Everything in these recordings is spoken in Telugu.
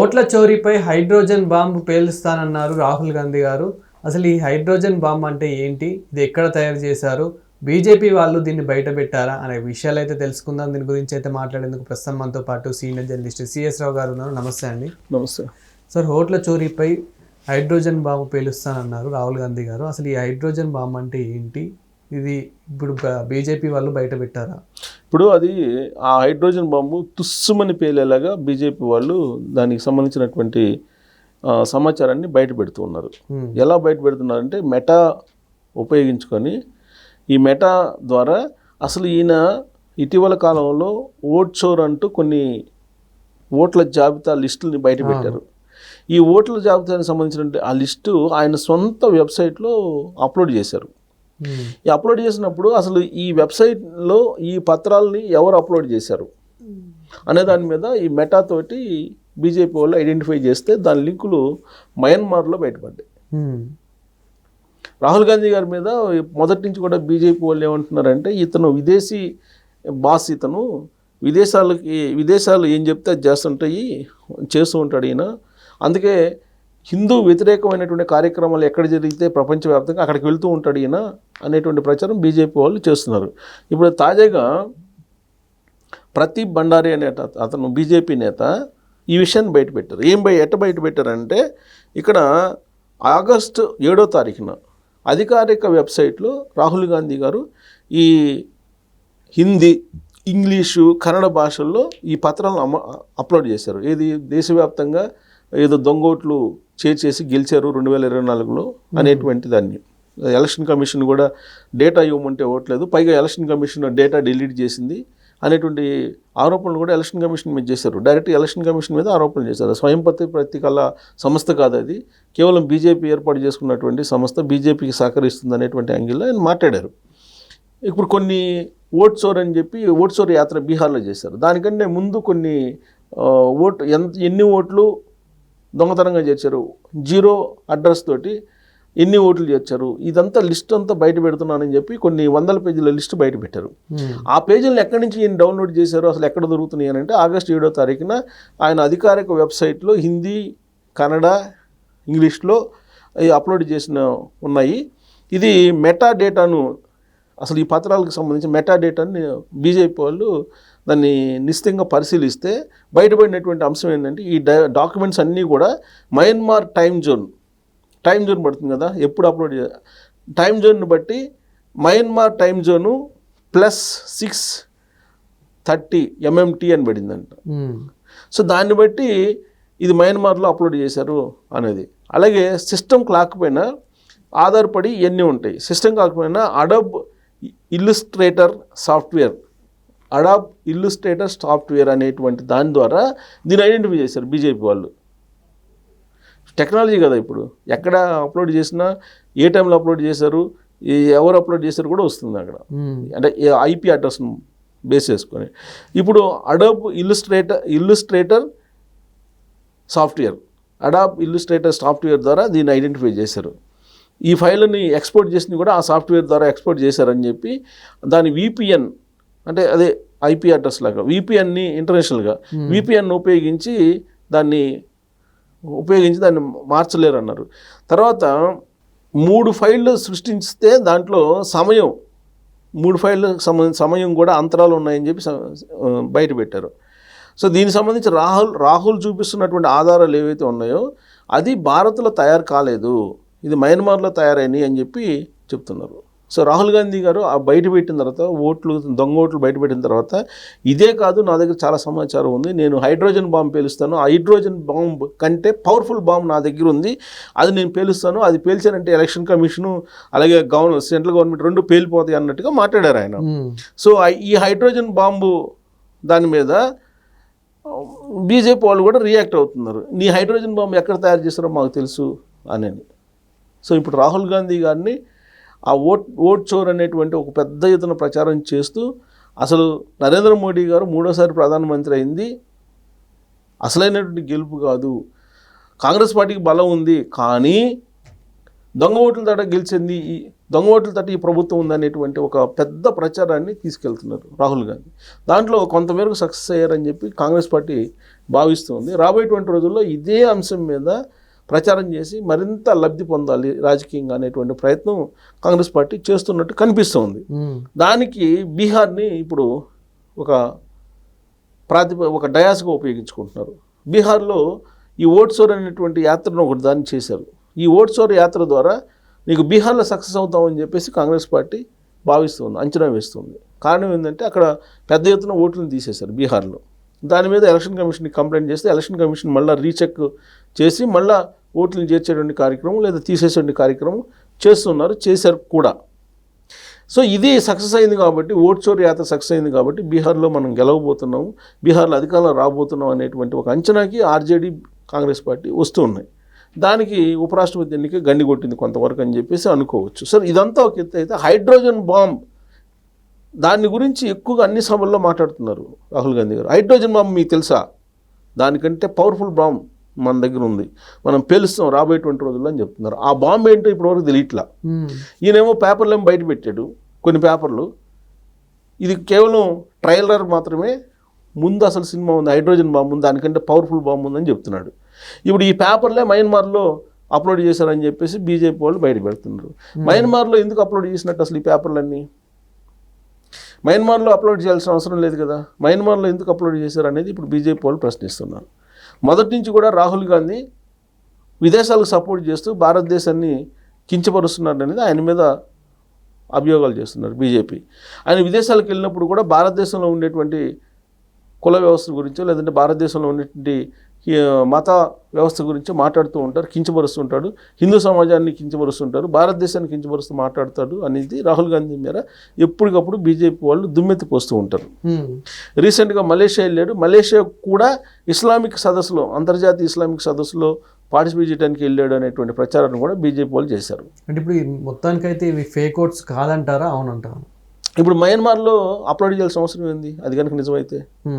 ఓట్ల చోరీపై హైడ్రోజన్ బాంబు పేలుస్తానన్నారు రాహుల్ గాంధీ గారు. అసలు ఈ హైడ్రోజన్ బాంబ్ అంటే ఏంటి? ఇది ఎక్కడ తయారు చేశారు? బీజేపీ వాళ్ళు దీన్ని బయట పెట్టారా? అనే విషయాలు అయితే తెలుసుకుందాం. దీని గురించి అయితే మాట్లాడేందుకు ప్రస్తుతం మనతో పాటు సీనియర్ జర్నలిస్ట్ సిఎస్ రావు గారు ఉన్నారు. నమస్తే అండి. నమస్తే. సార్ ఓట్ల చోరీపై హైడ్రోజన్ బాంబు పేలుస్తానన్నారు రాహుల్ గాంధీ గారు. అసలు ఈ హైడ్రోజన్ బాంబ్ అంటే ఏంటి? ఇది ఇప్పుడు బీజేపీ వాళ్ళు బయట పెట్టారా ఇప్పుడు అది ఆ హైడ్రోజన్ బాంబు తుస్సుమని పేలేలాగా బీజేపీ వాళ్ళు దానికి సంబంధించినటువంటి సమాచారాన్ని బయట పెడుతూ ఉన్నారు Hmm. ఎలా బయట పెడుతున్నారంటే మెటా ఉపయోగించుకొని ఈ మెటా ద్వారా అసలు ఈయన ఇటీవల కాలంలో ఓట్ చోర్ అంటూ కొన్ని ఓట్ల జాబితా లిస్టులని బయట పెట్టారు ఈ ఓట్ల జాబితానికి సంబంధించిన ఆ లిస్టు ఆయన సొంత వెబ్సైట్లో అప్లోడ్ చేశారు. ఈ అప్లోడ్ చేసినప్పుడు అసలు ఈ వెబ్సైట్లో ఈ పత్రాలని ఎవరు అప్లోడ్ చేశారు? అనే దాని మీద ఈ మెటా తోటి బీజేపీ వాళ్ళు ఐడెంటిఫై చేస్తే దాని లింకులు మయన్మార్లో బయటపడ్డాయి. రాహుల్ గాంధీ గారి మీద మొదటి నుంచి కూడా బీజేపీ వాళ్ళు ఏమంటున్నారంటే ఇతను విదేశీ బాస్ ఇతను విదేశాలకి విదేశాలు ఏం చెప్తే చేస్తుంటాయి చేస్తూ ఉంటాడు ఈయన. అందుకే హిందూ వ్యతిరేకమైనటువంటి కార్యక్రమాలు ఎక్కడ జరిగితే ప్రపంచవ్యాప్తంగా అక్కడికి వెళ్తూ ఉంటాడు ఈయన అనేటువంటి ప్రచారం బీజేపీ వాళ్ళు చేస్తున్నారు. ఇప్పుడు తాజాగా ప్రతీప్ భండారి అనే అతను బీజేపీ నేత ఈ విషయాన్ని బయటపెట్టారు ఏం బయ ఎట్ట బయట పెట్టారంటే ఇక్కడ ఆగస్టు ఏడో తారీఖున అధికారిక వెబ్సైట్లో రాహుల్ గాంధీ గారు ఈ హిందీ ఇంగ్లీషు కన్నడ భాషల్లో ఈ పత్రాలను అమ అప్లోడ్ చేశారు. ఏది దేశవ్యాప్తంగా ఏదో దొంగోట్లు చేసి గెలిచారు రెండు వేల ఇరవై నాలుగులో అనేటువంటి దాన్ని. ఎలక్షన్ కమిషన్ కూడా డేటా ఇవ్వమంటే ఓట్లేదు పైగా ఎలక్షన్ కమిషన్ డేటా డిలీట్ చేసింది. అనేటువంటి ఆరోపణలు కూడా ఎలక్షన్ కమిషన్ మీద చేశారు. డైరెక్ట్ ఎలక్షన్ కమిషన్ మీద ఆరోపణలు చేశారు. స్వయం ప్రతి ప్రతికల సంస్థ కాదు అది. కేవలం బీజేపీ ఏర్పాటు చేసుకున్నటువంటి సంస్థ బీజేపీకి సహకరిస్తుంది అనేటువంటి యాంగిల్లో ఆయన మాట్లాడారు. ఇప్పుడు కొన్ని ఓట్సోర్ అని చెప్పి ఓట్సోర్ యాత్ర బీహార్లో చేశారు. దానికంటే ముందు కొన్ని ఓటు ఎంత ఎన్ని ఓట్లు దొంగతనంగా చేర్చారు. జీరో అడ్రస్ తోటి ఎన్ని ఓట్లు చేర్చారు? ఇదంతా లిస్ట్ అంతా బయట పెడుతున్నానని చెప్పి కొన్ని వందల పేజీల లిస్ట్ బయట పెట్టారు. ఉమ్. ఆ పేజీలను ఎక్కడి నుంచి ఈయన డౌన్లోడ్ చేశారు? అసలు ఎక్కడ దొరుకుతున్నాయి అని అంటే ఆగస్టు ఏడో తారీఖున ఆయన అధికారిక వెబ్సైట్లో హిందీ కన్నడ ఇంగ్లీష్లో అప్లోడ్ చేసిన ఉన్నాయి. ఇది మెటా డేటాను అసలు ఈ పత్రాలకు సంబంధించి మెటా డేటాని బీజేపీ వాళ్ళు దాన్ని నిశ్చితంగా పరిశీలిస్తే బయటపడినటువంటి అంశం ఏంటంటే ఈ డాక్యుమెంట్స్ అన్నీ కూడా Myanmar time zone time zone పడుతుంది కదా ఎప్పుడు అప్లోడ్ టైం జోన్ను బట్టి Myanmar time zone plus six thirty MMT అని పడిందంట. ఉమ్. సో దాన్ని బట్టి ఇది మయన్మార్లో అప్లోడ్ చేశారు అనేది. అలాగే సిస్టమ్ కాకపోయినా ఆధారపడి ఇవన్నీ ఉంటాయి? సిస్టమ్ కాకపోయినా Adobe Illustrator software Adobe Illustrator software అనేటువంటి దాని ద్వారా దీన్ని ఐడెంటిఫై చేశారు బీజేపీ వాళ్ళు. టెక్నాలజీ కదా ఇప్పుడు. ఎక్కడ అప్లోడ్ చేసినా ఏ టైంలో అప్లోడ్ చేశారు ఎవరు అప్లోడ్ చేశారు కూడా వస్తుంది అక్కడ. అంటే ఐపీ అడ్రస్ను బేస్ చేసుకొని. ఇప్పుడు Adobe Illustrator Illustrator software Adobe Illustrator software ద్వారా దీన్ని ఐడెంటిఫై చేశారు. ఈ ఫైల్ని ఎక్స్పోర్ట్ చేసింది కూడా ఆ సాఫ్ట్వేర్ ద్వారా ఎక్స్పోర్ట్ చేశారని చెప్పి దాని విపిఎన్ అంటే అదే ఐపీ అడ్రస్ లాగా విపిఎన్ని ఇంటర్నేషనల్గా విపిఎన్ ఉపయోగించి దాన్ని ఉపయోగించి దాన్ని మార్చలేరు అన్నారు తర్వాత మూడు ఫైళ్ళు సృష్టిస్తే దాంట్లో సమయం మూడు ఫైళ్ళకు సంబంధించి సమయం కూడా అంతరాలు ఉన్నాయని చెప్పి బయట పెట్టారు. సో దీనికి సంబంధించి రాహుల్ రాహుల్ చూపిస్తున్నటువంటి ఆధారాలు ఏవైతే ఉన్నాయో అది భారత్లో తయారు కాలేదు. ఇది మయన్మార్లో తయారైనవి అని చెప్పి చెప్తున్నారు. సో రాహుల్ గాంధీ గారు ఆ బయట పెట్టిన తర్వాత ఓట్లు దొంగ ఓట్లు బయట పెట్టిన తర్వాత ఇదే కాదు నా దగ్గర చాలా సమాచారం ఉంది. నేను హైడ్రోజన్ బాంబ్ పేలుస్తాను. ఆ హైడ్రోజన్ బాంబ్ కంటే పవర్ఫుల్ బాంబ్ నా దగ్గర ఉంది. అది నేను పేలుస్తాను. అది పేల్చానంటే ఎలక్షన్ కమిషను అలాగే గవర్నమెంట్ సెంట్రల్ గవర్నమెంట్ రెండు పేలిపోతాయి అన్నట్టుగా మాట్లాడారు ఆయన. సో ఈ హైడ్రోజన్ బాంబు దాని మీద బీజేపీ వాళ్ళు కూడా రియాక్ట్ అవుతున్నారు. నీ హైడ్రోజన్ బాంబు ఎక్కడ తయారు చేస్తారో మాకు తెలుసు అని సో ఇప్పుడు రాహుల్ గాంధీ గారిని ఆ ఓట్ ఓట్ చోర్ అనేటువంటి ఒక పెద్ద ఎత్తున ప్రచారం చేస్తూ అసలు నరేంద్ర మోడీ గారు మూడోసారి ప్రధానమంత్రి అయింది. అసలైనటువంటి గెలుపు కాదు. కాంగ్రెస్ పార్టీకి బలం ఉంది కానీ దొంగ ఓట్ల తట గెలిచింది ఈ దొంగ ఓట్ల తట ఈ ప్రభుత్వం ఉందనేటువంటి ఒక పెద్ద ప్రచారాన్ని తీసుకెళ్తున్నారు రాహుల్ గాంధీ. దాంట్లో కొంతమేరకు సక్సెస్ అయ్యారని చెప్పి కాంగ్రెస్ పార్టీ భావిస్తుంది. రాబోయేటువంటి రోజుల్లో ఇదే అంశం మీద ప్రచారం చేసి మరింత లబ్ధి పొందాలి రాజకీయంగా అనేటువంటి ప్రయత్నం కాంగ్రెస్ పార్టీ చేస్తున్నట్టు కనిపిస్తోంది. దానికి బీహార్ని ఇప్పుడు ఒక ప్రాతిప ఒక డయాస్గా ఉపయోగించుకుంటున్నారు. బీహార్లో ఈ ఓట్సోర్ అనేటువంటి యాత్రను ఒకటి దాన్ని చేశారు. ఈ ఓట్సోర్ యాత్ర ద్వారా నీకు బీహార్లో సక్సెస్ అవుతామని చెప్పేసి కాంగ్రెస్ పార్టీ భావిస్తుంది అంచనా వేస్తుంది. కారణం ఏంటంటే అక్కడ పెద్ద ఎత్తున ఓట్లను తీసేశారు బీహార్లో. దాని మీద ఎలక్షన్ కమిషన్కి కంప్లైంట్ చేస్తే ఎలక్షన్ కమిషన్ మళ్ళీ రీచెక్ చేసి మళ్ళీ ఓట్లను చేర్చేటువంటి కార్యక్రమం లేదా తీసేసేటువంటి కార్యక్రమం చేస్తున్నారు చేశారు కూడా. సో ఇది సక్సెస్ అయింది కాబట్టి ఓట్ చోరు యాత్ర సక్సెస్ అయింది కాబట్టి బీహార్లో మనం గెలవబోతున్నాము బీహార్లో అధికారంలో రాబోతున్నాం అనేటువంటి ఒక అంచనాకి ఆర్జేడీ కాంగ్రెస్ పార్టీ వస్తూ ఉన్నాయి. దానికి ఉపరాష్ట్రపతి ఎన్నిక గండి కొట్టింది కొంతవరకు అని చెప్పేసి అనుకోవచ్చు. సార్ ఇదంతా ఒక ఎత్తు అయితే హైడ్రోజన్ బాంబ్ దాని గురించి ఎక్కువగా అన్ని సభల్లో మాట్లాడుతున్నారు రాహుల్ గాంధీ గారు. హైడ్రోజన్ బాంబ్ మీకు తెలుసా? దానికంటే పవర్ఫుల్ బాంబ్ మన దగ్గర ఉంది. మనం పేలుస్తాం రాబోయేటువంటి రోజుల్లో అని చెప్తున్నారు. ఆ బాంబ్ ఏంటో ఇప్పటివరకు తెలియట్లా. ఈయనేమో పేపర్లు ఏమో బయట పెట్టాడు కొన్ని పేపర్లు. ఇది కేవలం ట్రైలర్ మాత్రమే. ముందు అసలు సినిమా ఉంది హైడ్రోజన్ బాంబు ఉంది దానికంటే పవర్ఫుల్ బాంబు ఉందని చెప్తున్నాడు. ఇప్పుడు ఈ పేపర్లే మయన్మార్లో అప్లోడ్ చేశారని చెప్పేసి బీజేపీ వాళ్ళు బయట పెడుతున్నారు. మయన్మార్లో ఎందుకు అప్లోడ్ చేసినట్టు అసలు ఈ పేపర్లన్నీ? మయన్మార్లో అప్లోడ్ చేయాల్సిన అవసరం లేదు కదా? మయన్మార్లో ఎందుకు అప్లోడ్ చేశారు అనేది ఇప్పుడు బీజేపీ వాళ్ళు ప్రశ్నిస్తున్నారు. మొదటి నుంచి కూడా రాహుల్ గాంధీ విదేశాలకు సపోర్ట్ చేస్తూ భారతదేశాన్ని కించపరుస్తున్నారు అనేది ఆయన మీద అభియోగాలు చేస్తున్నారు బీజేపీ. ఆయన విదేశాలకు వెళ్ళినప్పుడు కూడా భారతదేశంలో ఉండేటువంటి కుల వ్యవస్థ గురించో లేదంటే భారతదేశంలో ఉన్నటువంటి మత వ్యవస్థ గురించి మాట్లాడుతూ ఉంటారు కించపరుస్తుంటాడు. హిందూ సమాజాన్ని కించపరుస్తుంటారు భారతదేశాన్ని కించపరుస్తూ మాట్లాడతాడు అనేది రాహుల్ గాంధీ మీద ఎప్పటికప్పుడు బీజేపీ వాళ్ళు దుమ్మెత్తి పోస్తూ ఉంటారు రీసెంట్గా మలేషియా వెళ్ళాడు. మలేషియా కూడా ఇస్లామిక్ సదస్సులో అంతర్జాతీయ ఇస్లామిక్ సదస్సులో పార్టిసిపేట్ చేయడానికి వెళ్ళాడు అనేటువంటి ప్రచారాన్ని కూడా బీజేపీ వాళ్ళు చేశారు. అంటే ఇప్పుడు మొత్తానికైతే ఇవి ఫేక్ ఓట్స్ కాదంటారా? అవునంటారా? ఇప్పుడు మయన్మార్లో అప్లోడ్ చేయాల్సిన అవసరం ఏంది? అది కనుక నిజమైతే.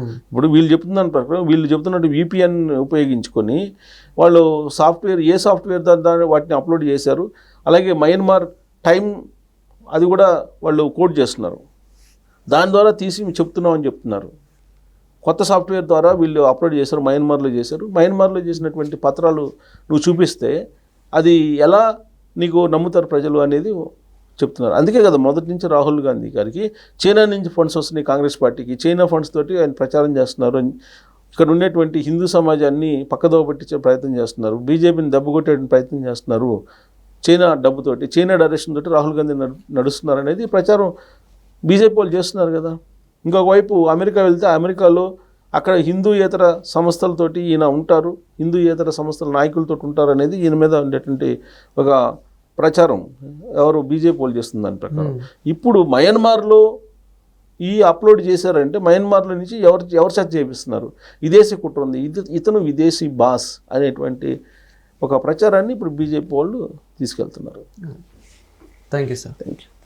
ఇప్పుడు వీళ్ళు చెప్తున్న ప్రకారం వీళ్ళు చెప్తున్నట్టు విపిఎన్ ఉపయోగించుకొని వాళ్ళు సాఫ్ట్వేర్ ఏ సాఫ్ట్వేర్ దా- దాన్ని వాటిని అప్లోడ్ చేశారు. అలాగే మయన్మార్ టైం అది కూడా వాళ్ళు కోడ్ చేస్తున్నారు. దాని ద్వారా తీసి మేము చెప్తున్నాం అని చెప్తున్నారు. కొత్త సాఫ్ట్వేర్ ద్వారా వీళ్ళు అప్లోడ్ చేశారు మయన్మార్లో చేశారు. మయన్మార్లో చేసినటువంటి పత్రాలు నువ్వు చూపిస్తే అది ఎలా నీకు నమ్ముతారు ప్రజలు అనేది చెప్తున్నారు. అందుకే కదా మొదటి నుంచి రాహుల్ గాంధీ గారికి చైనా నుంచి ఫండ్స్ వస్తున్నాయి కాంగ్రెస్ పార్టీకి. చైనా ఫండ్స్ తోటి ఆయన ప్రచారం చేస్తున్నారు. అని ఇక్కడ ఉండేటువంటి హిందూ సమాజాన్ని పక్కదోవ పట్టించే ప్రయత్నం చేస్తున్నారు. బీజేపీని దెబ్బకొట్టే ప్రయత్నం చేస్తున్నారు. చైనా డబ్బుతోటి చైనా డైరెక్షన్ తోటి రాహుల్ గాంధీ నడుస్తున్నారు అనేది ప్రచారం బీజేపీ వాళ్ళు చేస్తున్నారు కదా. ఇంకొక వైపు అమెరికా వెళ్తే అమెరికాలో అక్కడ హిందూయేతర సంస్థలతోటి ఈయన ఉంటారు. హిందూయేతర సంస్థల నాయకులతో ఉంటారు అనేది ఈయన మీద ఉండేటువంటి ఒక ప్రచారం. ఎవరు బీజేపీ వాళ్ళు చేస్తుంది దాని ప్రకారం. ఇప్పుడు మయన్మార్లో ఈ అప్లోడ్ చేశారంటే మయన్మార్లో నుంచి ఎవరు ఎవరు చర్చ చేపిస్తున్నారు? విదేశీ కుట్ర ఉంది. ఇది ఇతను విదేశీ బాస్ అనేటువంటి ఒక ప్రచారాన్ని ఇప్పుడు బీజేపీ వాళ్ళు తీసుకెళ్తున్నారు. Thank you sir. Thank you